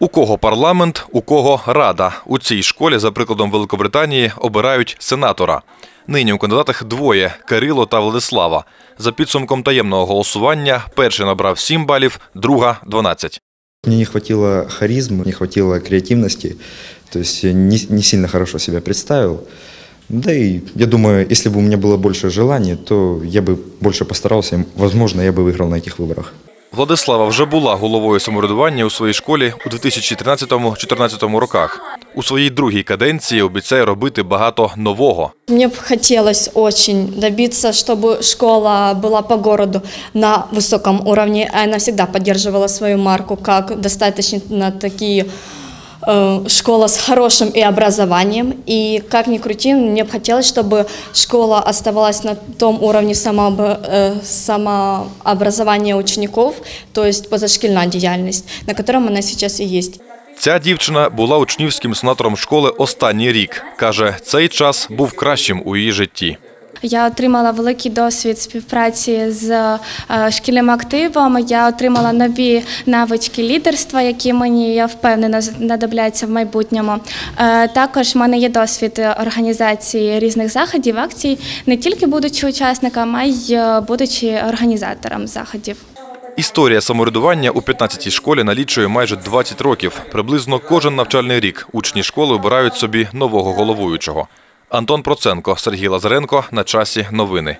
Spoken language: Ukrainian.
У кого парламент, у кого рада. У цій школі, за прикладом Великобританії, обирають сенатора. Нині у кандидатах двоє Кирило та Владислава. За підсумком таємного голосування, перший набрав 7 балів, друга 12. Мне не хватило харизмы, не хватило креативности, то есть я не, не сильно хорошо себя представил. Да и я думаю, если бы у меня было больше желания, то я бы больше постарался, и, возможно, я бы выиграл на этих выборах. Владислава вже була головою самоврядування у своїй школі у 2013-2014 роках. У своїй другій каденції обіцяє робити багато нового. Мне бы хотелось очень добиться, чтобы школа была по городу на высоком уровне. Она всегда поддерживала свою марку как достаточно такие э, школа с хорошим и образованием. И как ни крути, мне бы хотелось, чтобы школа оставалась на том уровне самооб- э, самообразования учеников, то есть позашкільна діяльність, на котором она сейчас и есть. Ця дівчина була учнівським сенатором школи останній рік. Каже, цей час був кращим у її житті. Я отримала великий досвід співпраці з е, шкільним активом. Я отримала нові навички лідерства, які мені я впевнена знадобляться в майбутньому. Е, Також в мене є досвід організації різних заходів, акцій, не тільки будучи учасником, а й е, будучи організатором заходів. Історія самоврядування у 15-й школі налічує майже 20 років. Приблизно кожен навчальний рік учні школи обирають собі нового головуючого. Антон Проценко, Сергій Лазаренко. На часі новини.